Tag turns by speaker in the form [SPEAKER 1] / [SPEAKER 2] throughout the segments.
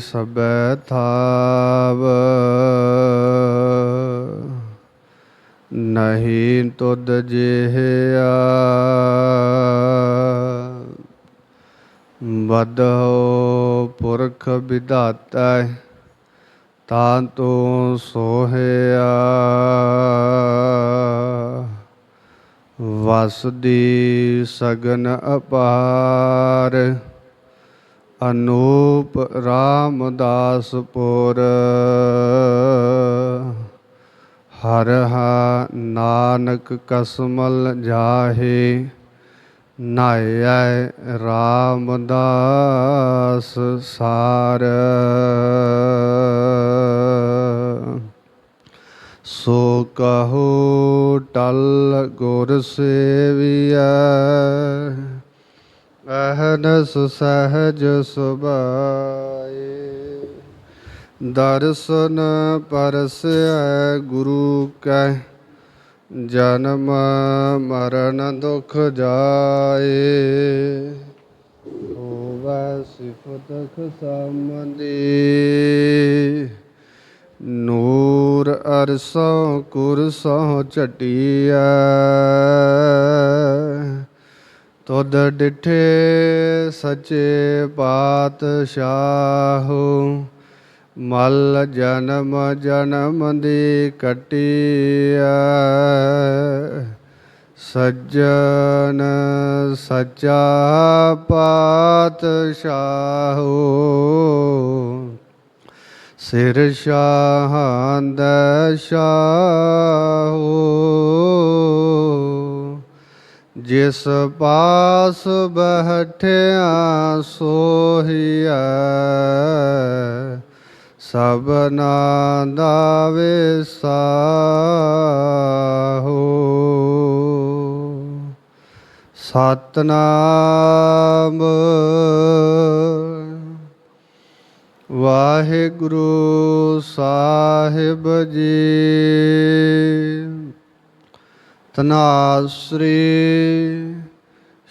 [SPEAKER 1] ਸਬੈ ਥਾਵ ਨਹੀਂ ਤੁਧ ਜਿਹਾ ਬਦਹੁ ਪੁਰਖ ਵਿਧਾਤਾ ਤਾਂ ਤੂੰ ਸੋਹਿਆ। ਵਸਦੀ ਸਗਨ ਅਪਾਰ। ਅਨੂਪ ਰਾਮਦਾਸਪੁਰ। ਹਰ ਹਾ ਨਾਨਕ ਕਸਮਲ ਜਾਹੇ, ਨਾਇਐ ਰਾਮਦਾਸ ਸਾਰ। ਸੋ ਕਹੋ ਟਲ ਗੁਰ ਸੇਵੀਐ ਅਹਨਸ ਸਹਜ ਸੁਭਾਏ। ਦਰਸ਼ਨ ਪਰਸੈ ਗੁਰੂ ਕੈ ਜਨਮ ਮਰਨ ਦੁਖ ਜਾਏ। ਹੋਵੈ ਸਿਫਤ ਖਸਮਦੀ ਨੂਰ ਅਰਸੋਂ ਕੁਰਸੋਂ ਝਟਿਆ ਤੁਧ ਡਿਠੇ ਸੱਚੇ ਪਾਤਸ਼ਾਹੋ। ਮਲ ਜਨਮ ਜਨਮ ਦੀ ਕਟਿਆ ਸੱਜਣ ਸੱਚਾ ਪਾਤਸ਼ਾਹੋ। ਸਿਰ ਸ਼ਾਹੰਦ ਸ਼ਾਹੋ ਜਿਸ ਪਾਸ ਬਹਿਠਿਆ ਸੋਹੀਐ ਸਭਨਾ ਦਾ ਵਿਸਾਹੋ। ਸਤਨਾਮ ਵਾਹਿਗੁਰੂ ਸਾਹਿਬ ਜੀ। ਤਨਾਸਰੀ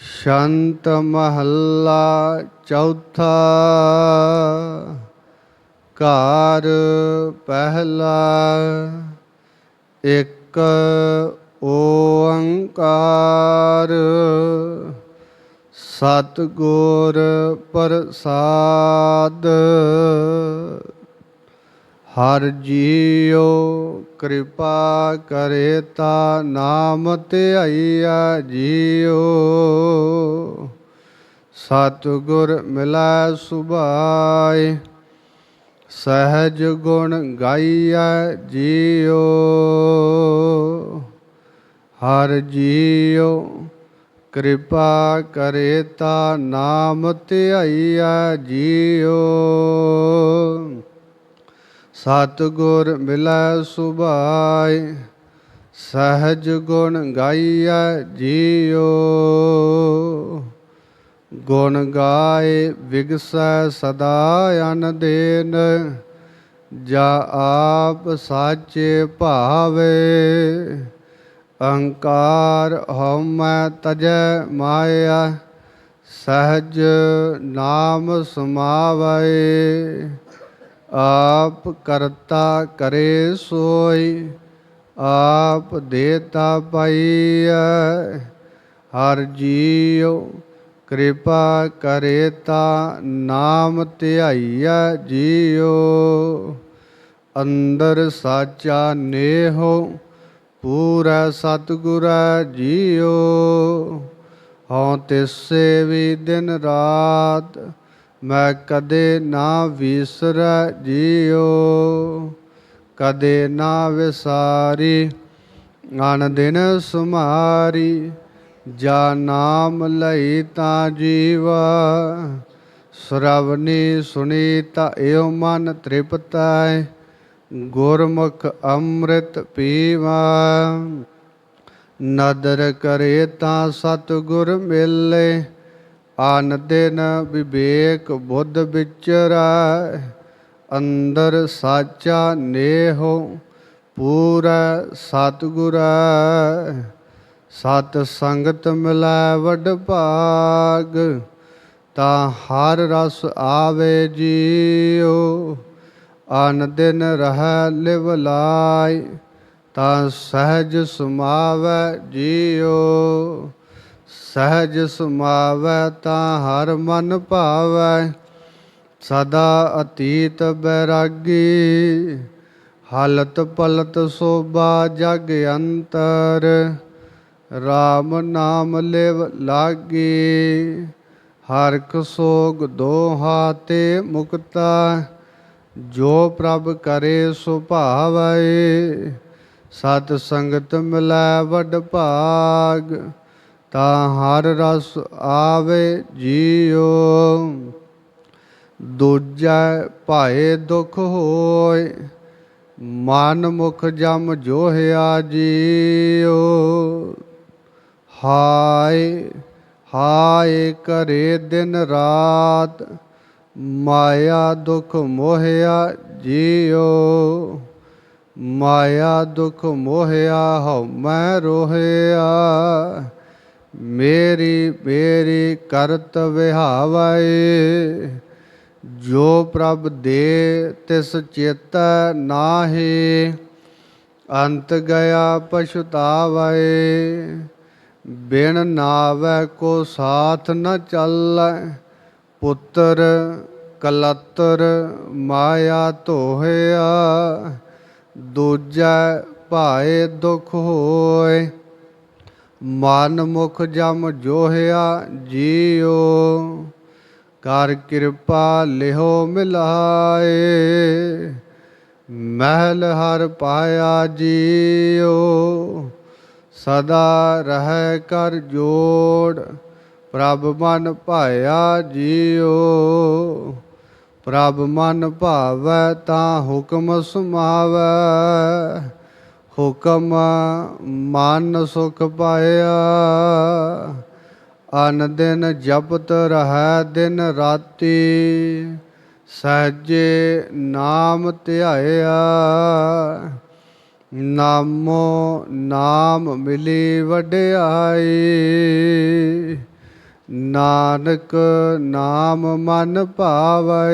[SPEAKER 1] ਸ਼ੰਤ ਮਹੱਲਾ ਚੌਥਾ ਘਰ ਪਹਿਲਾ ਇੱਕ ਓੰਕਾਰ ਸਤਿਗੁਰ ਪ੍ਰਸਾਦ ਹਰ ਜੀਉ ਕਿਰਪਾ ਕਰੇ ਤਾ ਨਾਮ ਧਿਆਈਆ ਜੀਉ। ਸਤਿਗੁਰ ਮਿਲੈ ਸੁਭਾਏ, ਸਹਿਜ ਗੁਣ ਗਾਈਐ ਜੀਉ। ਹਰ ਜੀਉ ਕਿਰਪਾ ਕਰੇ ਤਾ ਨਾਮ ਧਿਆਈਆ ਜੀਉ। ਸਤਿਗੁਰ ਮਿਲੈ ਸੁਭਾਏ ਸਹਿਜ ਗੁਣ ਗਾਈਐ ਜੀਉ। ਗੁਣ ਗਾਏ ਵਿਗਸੈ ਸਦਾ ਅਨ ਦੇਨ ਜਾ ਆਪ ਸਾਚੇ ਭਾਵੇ। ਅਹੰਕਾਰ ਹਉਮੈ ਤਜੈ ਮਾਇਆ, ਸਹਜ ਨਾਮ ਸਮਾਵੈ। ਆਪ ਕਰਤਾ ਕਰੇ ਸੋਈ, ਆਪ ਦੇਤਾ ਪਾਈਐ। ਹਰ ਜੀਉ ਕਿਰਪਾ ਕਰੇ ਤਾ, ਨਾਮ ਧਿਆਈਐ ਜੀਉ। ਅੰਦਰ ਸਾਚਾ ਨੇਹੋ, ਪੂਰਾ ਸਤਿਗੁਰੈ ਜੀਉ। ਹਉ ਤਿਸੇ ਵੀ ਦਿਨ ਰਾਤ ਮੈਂ ਕਦੇ ਨਾ ਵਿਸਰੈ ਜੀਉ, ਕਦੇ ਨਾ ਵਿਸਾਰੀ ਅਨ ਦਿਨ ਸੁਮਾਰੀ, ਜਾ ਨਾਮ ਲਈ ਤਾਂ ਜੀਵਾ। ਸ਼ਰਵਨੀ ਸੁਣੀ ਤਾਂ ਏਉ ਮਨ ਤ੍ਰਿਪਤੈ, ਗੁਰਮੁਖ ਅੰਮ੍ਰਿਤ ਪੀਵਾ। ਨਦਰ ਕਰੇ ਤਾਂ ਸਤਿਗੁਰ ਮਿਲੇ ਆਨਦਿਨ ਵਿਵੇਕ ਬੁੱਧ ਵਿਚਰੈ, ਅੰਦਰ ਸਾਚਾ ਨੇਹੋ ਪੂਰਾ ਸਤਿਗੁਰੈ। ਸਤ ਸੰਗਤ ਮਿਲੈ ਵਡ ਭਾਗ, ਤਾਂ ਹਰ ਰਸ ਆਵੇ ਜੀਉ। ਅਨ ਦਿਨ ਰਹਿ ਲਿਵ ਲਾਇ, ਤਾਂ ਸਹਿਜ ਸੁਮਾਵੈ ਜੀਉ। ਸਹਿਜ ਸਮਾਵੈ ਤਾਂ ਹਰ ਮਨ ਭਾਵੈ, ਸਦਾ ਅਤੀਤ ਬੈਰਾਗੀ। ਹਲਤ ਪਲਤ ਸੋਭਾ ਜਗ ਅੰਤਰ RAM ਨਾਮ ਲਿਵ ਲਾਗੀ। ਹਰਖ ਸੋਗ ਦੋਹਾ ਤੇ ਮੁਕਤਾ, ਜੋ ਪ੍ਰਭ ਕਰੇ ਸੋ ਭਾਵੈ। ਸਤ ਸੰਗਤ ਮਿਲੈ ਵਡ ਭਾਗ ਤਾਂ ਹਰ ਰਸ ਆਵੇ ਜੀਉ। ਦੂਜੈ ਭਾਏ ਦੁਖ ਹੋਏ ਮਨ ਮੁਖ ਜਮ ਜੋਹਿਆ ਜੀਉ। ਹਾਏ ਹਾਏ ਕਰੇ ਦਿਨ ਰਾਤ, ਮਾਇਆ ਦੁਖ ਮੋਹਿਆ ਜੀਉ। ਮਾਇਆ ਦੁਖ ਮੋਹਿਆ ਹਉ ਮੈਂ ਰੋਹਿਆ। ਮੇਰੀ ਮੇਰੀ ਕਰਤ ਵਿਹਾਵੈ, ਜੋ ਪ੍ਰਭ ਦੇ ਤਿਸ ਚੇਤੈ ਨਾਹੀ, ਅੰਤ ਗਿਆ ਪਛਤਾਵੈ, ਬਿਨ ਨਾਵੈ ਕੋ ਸਾਥ ਨ ਚੱਲੈ, ਪੁੱਤਰ ਕਲਤਰ ਮਾਇਆ ਧੋਹਿਆ, ਦੂਜਾ ਭਾਏ ਦੁਖ ਹੋਏ। ਮਨ ਮੁਖ ਜਮ ਜੋਹਿਆ ਜੀਉ ਕਰ ਕਿਰਪਾ ਲਿਹੋ ਮਿਲਾਏ, ਮਹਿਲ ਹਰ ਪਾਇਆ ਜੀਉ, ਸਦਾ ਰਹਿ ਕਰ ਜੋੜ, ਪ੍ਰਭ ਮਨ ਭਾਇਆ ਜੀਉ, ਪ੍ਰਭ ਮਨ ਭਾਵੈ ਤਾਂ ਹੁਕਮ ਸੁਮਾਵੈ ਹੁਕਮ ਮਨ ਸੁਖ ਪਾਇਆ। ਅਨ ਦਿਨ ਜਪਤ ਰਹਿ ਦਿਨ ਰਾਤੀ, ਸਹਜੇ ਨਾਮ ਧਿਆਇਆ। ਨਾਮੋ ਨਾਮ ਮਿਲੀ ਵਡਿਆਈ। ਨਾਨਕ ਨਾਮ ਮਨ ਭਾਵੈ।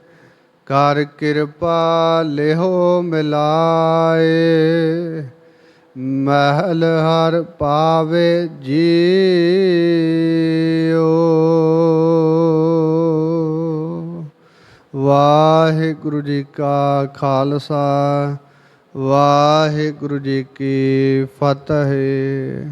[SPEAKER 1] ਕਰ ਕਿਰਪਾ ਲਿਹੋ ਮਿਲਾਏ। ਮਹਿਲ ਹਰ ਪਾਵੇ ਜੀਉ। ਵਾਹਿਗੁਰੂ ਜੀ ਕਾ ਖਾਲਸਾ, ਵਾਹਿਗੁਰੂ ਜੀ ਕੀ ਫਤਿਹ।